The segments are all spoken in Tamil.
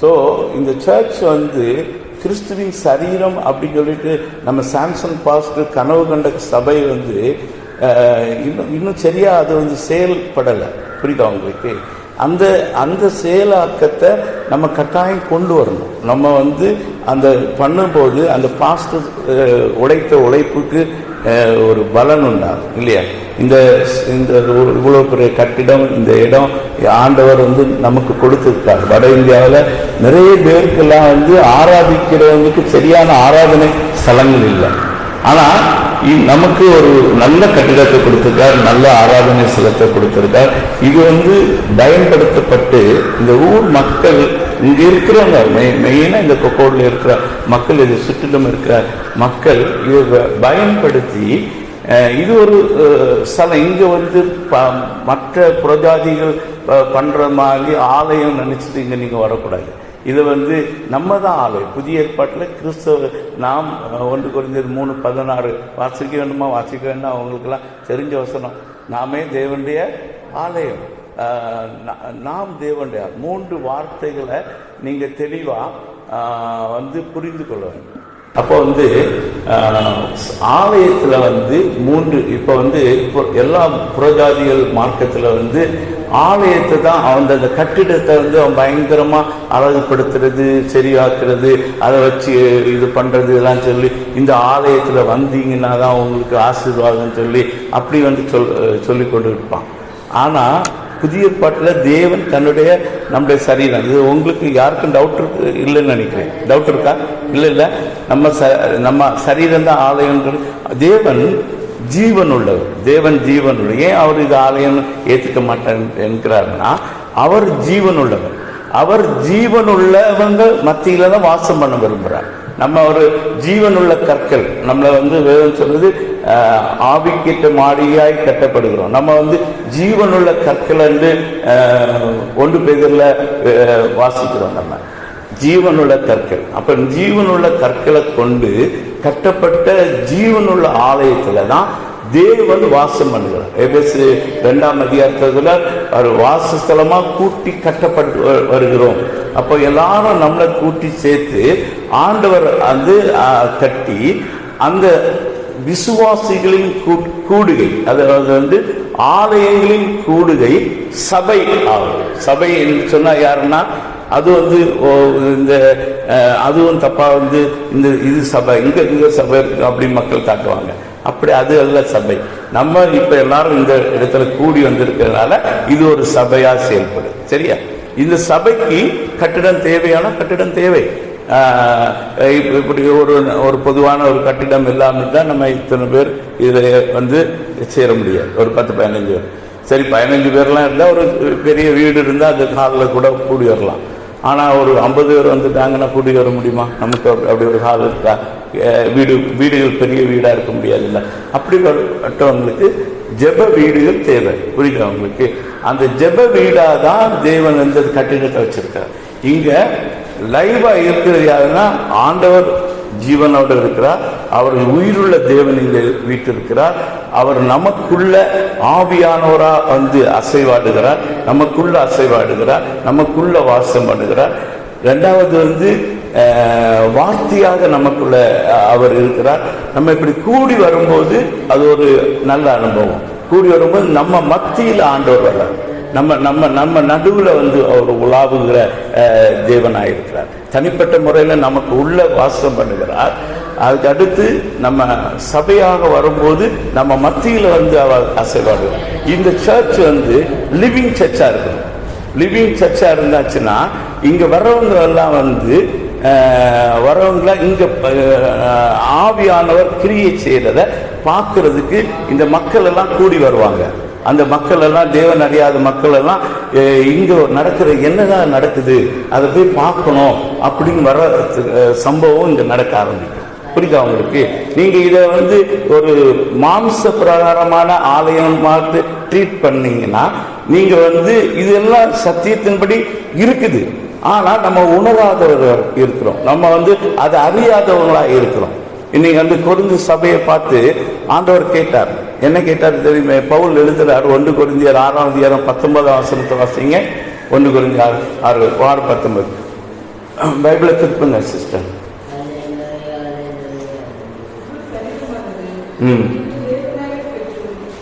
ஸோ இந்த சர்ச் வந்து கிறிஸ்துவின் சரீரம் அப்படின்னு சொல்லிட்டு நம்ம சாம்சங் பாஸ்டர் கனவு கண்ட சபை வந்து இன்னும் இன்னும் சரியாக அது வந்து செயல்படலை. புரியுதா உங்களுக்கு? அந்த அந்த செயலாக்கத்தை நம்ம கட்டாயம் கொண்டு வரணும். நம்ம வந்து அந்த பண்ணும்போது அந்த பாஸ்டர் உழைத்த உழைப்புக்கு ஒரு பலன் உண்டாகும் இல்லையா? இந்த இந்த இவ்வளோ பெரிய கட்டிடம் இந்த இடம் ஆண்டவர் வந்து நமக்கு கொடுத்துருக்கார். வட இந்தியாவில் நிறைய பேருக்கெல்லாம் வந்து ஆராதிக்கிறவங்களுக்கு சரியான ஆராதனை ஸ்தலங்கள் இல்லை. ஆனால் நமக்கு ஒரு நல்ல கட்டிடத்தை கொடுத்திருக்கார் நல்ல ஆராதனை ஸ்தலத்தை கொடுத்திருக்கார். இது வந்து பயன்படுத்தப்பட்டு இந்த ஊர் மக்கள் இங்க இருக்கிறவங்க மெயினா இந்த கொக்கோடில் இருக்கிற மக்கள் இது சுற்றிலும் இருக்கிற மக்கள் இதை பயன்படுத்தி இது ஒரு சலம் ஸ்தலம். இங்க வந்து ப- மற்ற புரஜாதிகள் பண்ற மாதிரி ஆலயம் நினைச்சிட்டு இங்க நீங்க வரக்கூடாது. இது வந்து நம்ம தான் ஆலயம் புதிய ஏற்பாட்டில் கிறிஸ்தவ நாம் ஒன்று குறைந்தது மூணு பதினாறு. வாசிக்க வேண்டுமா? வாசிக்க வேண்டாம்? அவங்களுக்கெல்லாம் தெரிஞ்ச வசனம். நாமே தேவனுடைய ஆலயம் நாம் தேவனுடைய மூன்று வார்த்தைகளை நீங்கள் தெளிவாக வந்து புரிந்து கொள்ள வேண்டும். அப்போ வந்து ஆலயத்தில் வந்து மூன்று இப்போ வந்து இப்போ எல்லா புறஜாதிகள் மார்க்கத்தில் வந்து ஆலயத்தை தான் அவன் அந்த கட்டிடத்தை வந்து அவன் பயங்கரமாக அழகுபடுத்துறது சரியாக்குறது அதை வச்சு இது பண்ணுறது இதெல்லாம் சொல்லி இந்த ஆலயத்தில் வந்தீங்கன்னா தான் உங்களுக்கு ஆசீர்வாதம் சொல்லி அப்படி வந்து சொல் சொல்லி கொண்டு இருப்பான். ஆனால் புதிய பாட்டில் தேவன் தன்னுடைய நம்முடைய சரீரம் இது உங்களுக்கு யாருக்கும் டவுட் இருக்கு இல்லைன்னு நினைக்கிறேன். டவுட் இருக்கா? இல்லை இல்லை. நம்ம ச நம்ம சரீரம் தான் ஆலயங்கள் தேவன் ஜீவன் உள்ளவர் தேவன் ஜீவன் உள்ளவர் ஏன் அவர் இது ஆலயம் ஏற்றுக்க மாட்டேன் என்கிறாருன்னா அவர் ஜீவன் உள்ளவர் அவர் ஜீவன் உள்ளவங்க மத்தியில தான் வாசம் பண்ண விரும்புகிறார் நம்ம ஒரு ஜீவனுள்ள கற்கள் நம்மளை வந்து வேதம் சொல்றது ஆஹ், ஆவிக்கிட்ட மாடியாய் கட்டப்படுகிறோம். நம்ம வந்து ஜீவனுள்ள கற்கள் என்று ஆஹ், ஒன்று பேரில் வாசிக்கிறோம் நம்ம. ஜீவனுள்ள கற்கள். அப்ப ஜீவனுள்ள கற்களை கொண்டு கட்டப்பட்ட ஜீவனுள்ள ஆலயத்துல தான் தேவன் வாசம் பண்ணுகிறார். எபேசு ரெண்டாம் அதிகாரத்துல ஒரு வாசஸ்தலமா கூட்டி கட்டப்பட்டு வருகிறோம். அப்போ எல்லாரும் நம்மளை கூட்டி சேர்த்து ஆண்டவர் வந்து கட்டி அந்த விசுவாசிகளின் கூ- கூடுகை அதாவது வந்து ஆலயங்களின் கூடுகை சபை ஆகும். சபை என்று சொன்னா யாருன்னா அது வந்து ஓ, இந்த அதுவும் தப்பா வந்து இந்த இது சபை இங்க இங்க சபை இருக்கு அப்படின்னு மக்கள் காட்டுவாங்க. அப்படி அது அல்ல சபை. நம்ம இப்ப எல்லாரும் இந்த இடத்துல கூடி வந்திருக்கிறதுனால இது ஒரு சபையா செயல்படும். சரியா? இந்த சபைக்கு கட்டிடம் தேவையான கட்டிடம் தேவை. இப்படி ஒரு ஒரு பொதுவான ஒரு கட்டிடம் இல்லாமல் தான் நம்ம இத்தனை பேர் இதை வந்து சேர முடியாது. ஒரு பத்து பதினஞ்சு பேர். சரி பதினஞ்சு பேர்லாம் இருந்தால் ஒரு பெரிய வீடு இருந்தால் அது காலில் கூட கூடி வரலாம். ஆனால் ஒரு ஐம்பது பேர் வந்துட்டாங்கன்னா கூடி வர முடியுமா? நமக்கு அப்படி- ஒரு ஹால் இருக்கா? வீடு வீடுகள் பெரிய வீடாக இருக்க முடியாதுல்ல. அப்படி பட்டவங்களுக்கு ஜெப வீடுகள் தேவை. புரியுதவங்களுக்கு அந்த ஜெப வீடாக தான் தேவன் வந்து அந்த கட்டிடத்தை வச்சுருக்கார். இங்கே லைவாக இருக்கிறது யாருன்னா ஆண்டவர் ஜீவனோடு இருக்கிறார். அவர் உயிருள்ள தேவன் இங்கே வீட்டிருக்கிறார். அவர் நமக்குள்ள ஆவியானோரா வந்து அசைவாடுகிறார். நமக்குள்ள அசைவாடுகிறார். நமக்குள்ள வாசம் பண்ணுகிறார். ரெண்டாவது வந்து வார்த்தையாக நமக்குள்ள அவர் இருக்கிறார். நம்ம இப்படி கூடி வரும்போது அது ஒரு நல்ல அனுபவம். கூடி வரும்போது நம்ம மத்தியில் ஆண்டவர் வர்றார். நம்ம நம்ம நம்ம நடுவில் வந்து அவர் உலாவுகிற அஹ், தேவனாயிருக்கிறார். தனிப்பட்ட முறையில் நமக்கு உள்ள வாசம் பண்ணுகிறார். அதுக்கு அடுத்து நம்ம சபையாக வரும்போது நம்ம மத்தியில் வந்து அவர் அசைவாடுகிறார் இந்த சர்ச் வந்து லிவிங் சர்ச்சாக இருக்கும் லிவிங் சர்ச்சாக இருந்தாச்சுன்னா இங்கே வர்றவங்க எல்லாம் வந்து அஹ், இங்கே ஆவியானவர் கிரியை செய்கிறத பார்க்கறதுக்கு இந்த மக்கள் எல்லாம் கூடி வருவாங்க. அந்த மக்கள் எல்லாம் தேவன் அறியாத மக்கள் எல்லாம் இங்கே நடக்கிற என்னதான் நடக்குது அதை போய் பார்க்கணும் அப்படின்னு வர சம்பவம் இங்கே நடக்க ஆரம்பிக்கும் புரியுதா உங்களுக்கு? நீங்க இதை வந்து ஒரு மாம்ச பிரகாரமான ஆலயம் பார்த்து ட்ரீட் பண்ணீங்கன்னா நீங்க வந்து இதெல்லாம் சத்தியத்தின்படி இருக்குது. ஆனால் நம்ம உணராதவர்கள் இருக்கிறோம். நம்ம வந்து அதை அறியாதவங்களா இருக்கிறோம். இன்னைக்கு வந்து கொருந்து சபையை பார்த்து ஆண்டவர் கேட்டார். என்ன கேட்டார் தெரியுமே? பவுல் எழுதுறார் ஒன்று கொரிந்தியர் ஆறாம் அதிகாரம் பத்தொன்பதாம் வசனத்தை வாசிங்க. ஒன்று கொரிந்தியர் ஆறு ஆறு பத்தொன்பது. பைபிளை திருப்புங்க சிஸ்டர் ம்.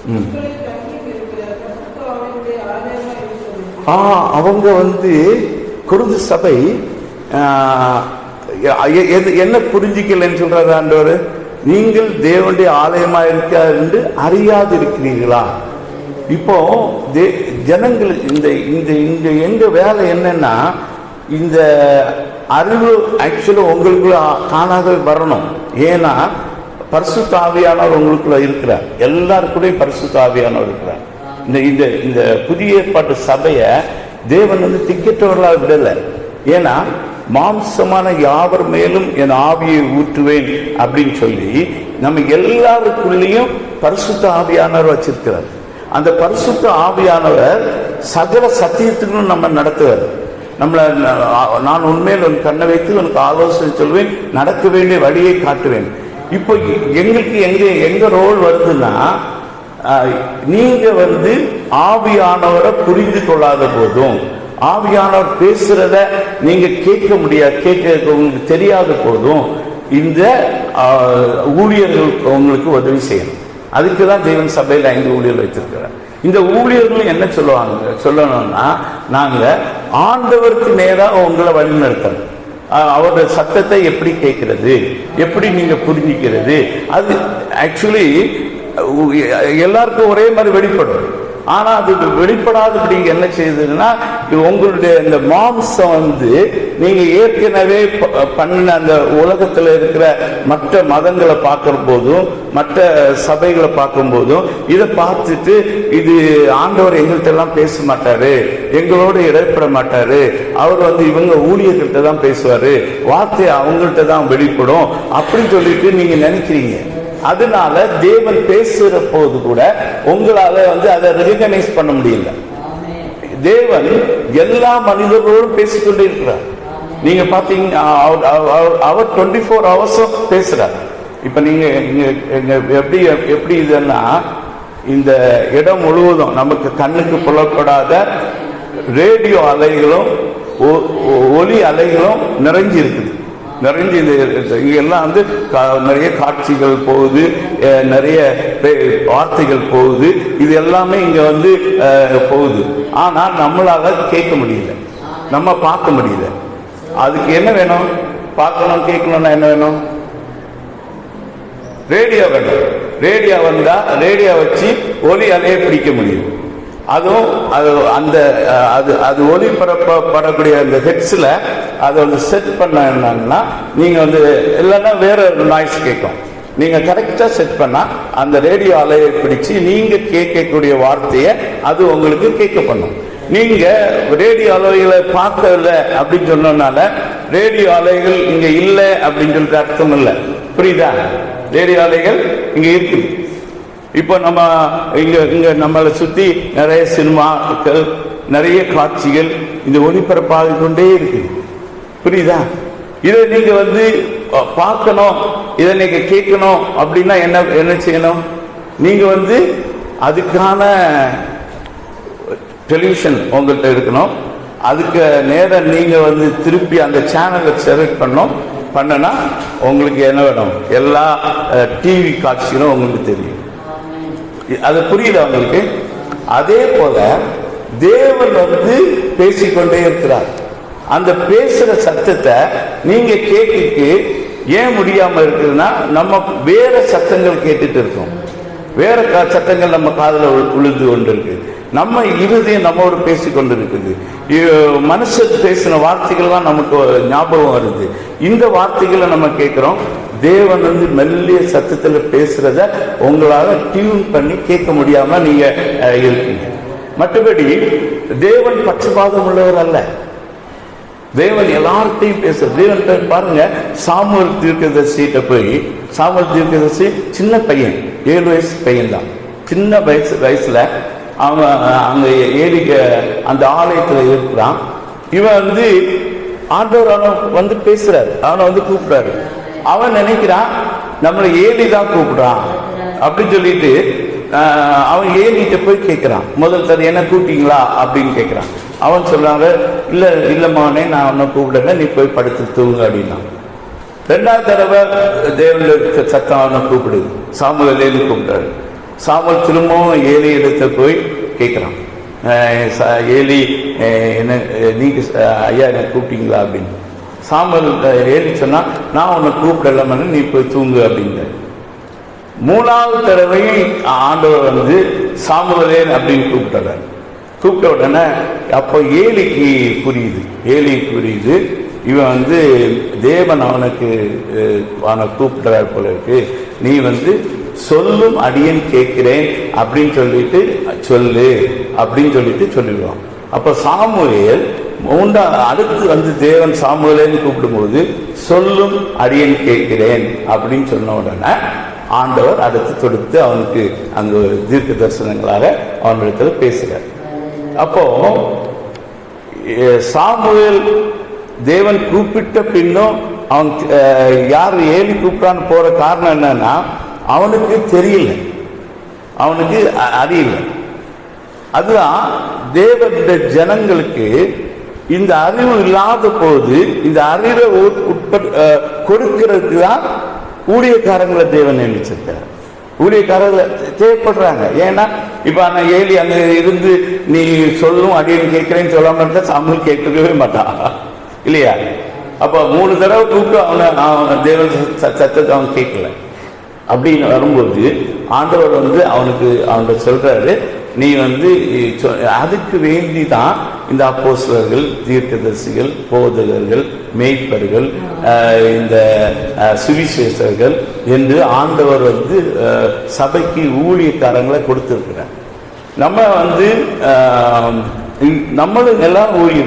ம் ஆ அவங்க வந்து குருது சபை எது- என்ன புரிஞ்சிக்கலன்னு சொல்றது ஆண்டவர்? நீங்கள் தேவனுடைய ஆலயமா இருக்கிறார் என்று அறியாது இருக்கிறீர்களா இப்போ தே- ஜனங்கள் இந்த இந்த இங்க எங்க வேலை என்னன்னா இந்த அறிவு ஆக்சுவலாக உங்களுக்குள்ள காணாத வரணும். ஏன்னா பரிசுத்த ஆவியானவர் உங்களுக்குள்ள இருக்கிறார். எல்லாருக்குள்ளேயும் பரிசுத்த ஆவியானவர் இருக்கிறார். இந்த இந்த இந்த புதிய ஏற்பாட்டு சபையை தேவன் வந்து திக்கற்றவர்களாக விடலை. ஏன்னா மாம்சமான யாவர் மேலும் என் ஆவியை ஊற்றுவேன் அப்படின்னு சொல்லி நம்ம எல்லாருக்குள்ளேயும் பரிசுத்த ஆவியானவர் வச்சிருக்கிறார். அந்த பரிசுத்த ஆவியானவர் சகல சத்தியத்துக்கும் நம்ம நடத்துவார். நம்மளை நான் உண்மையில் உன் கண்ணை வைத்து உனக்கு ஆலோசனை சொல்வேன் நடக்க வேண்டிய வழியை காட்டுவேன். இப்போ எங்களுக்கு எங்க எங்க ரோல் வருதுன்னா நீங்க வந்து ஆவியானவரை புரிந்து கொள்ளாத போதும் ஆவியானவர் பேசுறத நீங்க கேட்க முடியாது கேட்க உங்களுக்கு தெரியாத போதும் இந்த ஊழியர்கள் உங்களுக்கு உதவி செய்யணும். அதுக்கு தான் தெய்வன் சபையில் ஐந்து ஊழியர் வைத்திருக்கிறார். இந்த ஊழியர்களும் என்ன சொல்லுவாங்க சொல்லணும்னா நாங்கள் ஆண்டவருக்கு நேராக உங்களை வழிநடத்தணும். அவருடைய சத்தத்தை எப்படி கேட்கிறது? எப்படி நீங்க புரிஞ்சிக்கிறது? அது ஆக்சுவலி எல்லாருக்கும் ஒரே மாதிரி வெளிப்படும். ஆனா அது வெளிப்படாதபடி என்ன செய்யுதுன்னா உங்களுடைய இந்த மாம்சம் வந்து நீங்க ஏற்கனவே ப- பண்ணின அந்த உலகத்துல இருக்கிற மற்ற மதங்களை பார்க்கிற போதும் மற்ற சபைகளை பார்க்கும் போதும் இதை பார்த்துட்டு இது ஆண்டவர் எங்கள்கிட்ட எல்லாம் பேச மாட்டாரு எங்களோட இடைப்பட மாட்டாரு அவர் வந்து இவங்க ஊழியர்கள்ட்ட தான் பேசுவாரு வார்த்தை அவங்கள்ட்ட தான் வெளிப்படும் அப்படின்னு சொல்லிட்டு நீங்க நினைக்கிறீங்க. அதனால தேவன் பேசுற போது கூட உங்களால வந்து அதை ரெகனைஸ் பண்ண முடியல. தேவன் எல்லா மனிதர்களோடும் பேசிக்கொண்டே இருக்கிறார். நீங்க பாத்தீங்க அவர்- அவர்- அவர் டுவெண்ட்டி ஃபோர் ஹவர்ஸும் பேசுறார். இப்ப நீங்க இங்க எப்படி எப்படி இதுன்னா இந்த இடம் முழுவதும் நமக்கு கண்ணுக்கு புலப்படாத ரேடியோ அலைகளும் ஒ- ஒலி அலைகளும் நிறைஞ்சிருக்குது. நிறைஞ்சு இந்த இங்கெல்லாம் எல்லாம் வந்து கா- நிறைய காட்சிகள் போகுது நிறைய பே- வார்த்தைகள் போகுது. இது எல்லாமே இங்கே வந்து போகுது. ஆனால் நம்மளால் கேட்க முடியல. நம்ம பார்க்க முடியல. அதுக்கு என்ன வேணும்? பார்க்கணும் கேட்கணும்னா என்ன வேணும்? ரேடியோ வேணும். ரேடியோ வந்தால் ரேடியோ வச்சு ஒலி அலையை பிடிக்க முடியும். அதுவும் அது அந்த அது அது ஒளிபரப்பப்படக்கூடிய அந்த ஹெட்ஸில் அதை வந்து செட் பண்ணாங்கன்னா நீங்கள் வந்து இல்லைன்னா வேற நாய்ஸ் கேட்கும். நீங்கள் கரெக்டாக செட் பண்ணால் அந்த ரேடியோ அலையை பிடிச்சு நீங்கள் கேட்கக்கூடிய வார்த்தையை அது உங்களுக்கு கேட்க பண்ணும். நீங்கள் ரேடியோ அலைகளை பார்க்கல அப்படின்னு சொன்னதுனால ரேடியோ அலைகள் இங்கே இல்லை அப்படின்னு சொல்லிட்டு அர்த்தம் இல்லை. புரியுதா? ரேடியோ அலைகள் இங்கே இருக்குது இப்போ நம்ம இங்கே இங்கே நம்மளை சுற்றி நிறைய சினிமாக்கள் நிறைய காட்சிகள் இந்த ஒளிபரப்பாக கொண்டே இருக்குது. புரியுதா? இதை நீங்கள் வந்து பார்க்கணும் இதை நீங்கள் கேட்கணும் அப்படின்னா என்ன என்ன செய்யணும்? நீங்கள் வந்து அதுக்கான டெலிவிஷன் உங்கள்கிட்ட இருக்கணும் அதுக்கு நேரம் நீங்கள் வந்து திருப்பி அந்த சேனலை செலக்ட் பண்ணோம் பண்ணனா உங்களுக்கு என்ன வேணும்? எல்லா டிவி காட்சிகளும் உங்களுக்கு தெரியும். அது புரியுதா அவங்களுக்கு. அதே போல தேவன் வந்து பேசிக்கொண்டே இருக்கிறார். அந்த பேசுற சத்தத்தை நீங்க கேட்டுட்டு ஏன் முடியாம இருக்குதுன்னா நம்ம வேற சத்தங்கள் கேட்டுட்டு இருக்கோம். வேற கா- சத்தங்கள் நம்ம காதில் உழுந்து கொண்டு இருக்குது நம்ம இருதயம் நம்மோடு பேசி கொண்டு இருக்குது பேசின வார்த்தைகள் தான் நமக்கு ஞாபகம் வருது. இந்த வார்த்தைகளை நம்ம கேட்குறோம். தேவன் வந்து மெல்லிய சத்தத்துல பேசுறத உங்களால டியூன் பண்ணி கேட்க முடியாம நீங்க இருக்கீங்க. மற்றபடி தேவன் பட்சபாதம் உள்ளவர் அல்ல. தேவன் எல்லார்ட்டையும் பேசுற தேவன் பேர் பாருங்க சாமுவல் தீர்க்கதர்சிட்ட போய் சாமுவல் தீர்க்கதர்சி சின்ன பையன் ஏழு வயசு பையன் தான் சின்ன வயசு வயசுல அவன் அங்கே ஏரிக்க அந்த ஆலயத்தில் இருக்கிறான். இவன் வந்து ஆண்டவர் அவனை வந்து பேசுறாரு அவனை வந்து கூப்பிடுறாரு. அவன் நினைக்கிறான் நம்மளை ஏலி தான் கூப்பிடுறான். அப்படின்னு சொல்லிட்டு அவன் ஏலிட்ட போய் கேட்குறான் முதல் தடவை என்ன கூப்பிட்டீங்களா? அப்படின்னு கேட்குறான் அவன் சொல்றாங்க இல்லை இல்லம்மானே நான் உன்னை கூப்பிடல நீ போய் படுத்து தூங்க அப்படின்னா. ரெண்டாவது தடவை தேவனுடைய சத்தம் அவனை கூப்பிடுது. சாமுவேலேன்னு கூப்பிட்டாரு சாமல் திரும்பவும் ஏலி இடத்த போய் கேட்குறான் ஏலி என்ன அஹ், ஐயா என்ன கூப்பிட்டீங்களா அப்படின்னு. சாமல் ஏலி சொன்னால் நான் உன்னை கூப்பிடலாமன்னு நீ போய் தூங்கு அப்படின்றாரு. மூணாவது தடவையும் ஆண்டவர் வந்து சாமுவேலேன் அப்படின்னு கூப்பிட்டார். கூப்பிட்ட உடனே அப்போ ஏலிக்கு புரியுது ஏலி புரியுது இவன் வந்து தேவன் அவனுக்கு அவனை கூப்பிடுறார் போல இருக்கு. நீ வந்து சொல்லும் அடியன் கேட்கிறேன் அப்படின்னு சொல்லிட்டு சொல்லு அப்படின்னு சொல்லிட்டு சொல்லிடுவான். அப்போ சாமுவேல் மூன்றா அடுத்து வந்து தேவன் சாமுவேலேன்னு கூப்பிடும்போது சொல்லும் அடியன் கேட்கிறேன் அப்படின்னு சொன்ன உடனே ஆண்டவர் அடுத்து தொடுத்து அவனுக்கு அங்கு தீர்க்க தரிசனங்களாக அவனிடத்தில் பேசுகிறார். அப்போ சாமுவேல் தேவன் கூப்பிட்ட பின்னும் அவன் யார் ஏழு கூப்பிட்டான்னு போற காரணம் என்னன்னா அவனுக்கு தெரியல. அவனுக்கு அ- அறியல அதுதான் தேவனுடைய ஜனங்களுக்கு இந்த அறிவு இல்லாத போது இந்த அறிவை உட்பட் கொடுக்கிறதுக்கு தான் ஊழியக்காரங்களை தேவன் நினைச்சிருக்கார் ஊழியக்காரர்கள் தேவைப்படுறாங்க. ஏன்னா இப்போ அந்த ஏலி அங்கே இருந்து நீ சொல்லும் அப்படின்னு கேட்குறேன்னு சொல்லாமல் இருந்தால் சாமியில் கேட்கவே மாட்டான். இல்லையா? அப்போ மூணு தடவை கூப்பிட்டு அவனை அவன் தேவன் ச- சத்தத்தை அவன் கேட்கல. அப்படின்னு வரும்போது ஆண்டவர் வந்து அவனுக்கு அவன்கிட்ட சொல்றாரு நீ வந்து அதுக்கு வேண்டி தான் இந்த அப்போஸ்தலர்கள் தீர்க்கதரிசிகள் போதகர்கள் மேய்ப்பர்கள் இந்த சுவிசேஷர்கள் என்று ஆண்டவர் வந்து சபைக்கு ஊழியக்காரங்களை கொடுத்திருக்கிறார். நம்ம வந்து நம்மளும் எல்லாம் ஊழியர்கள்.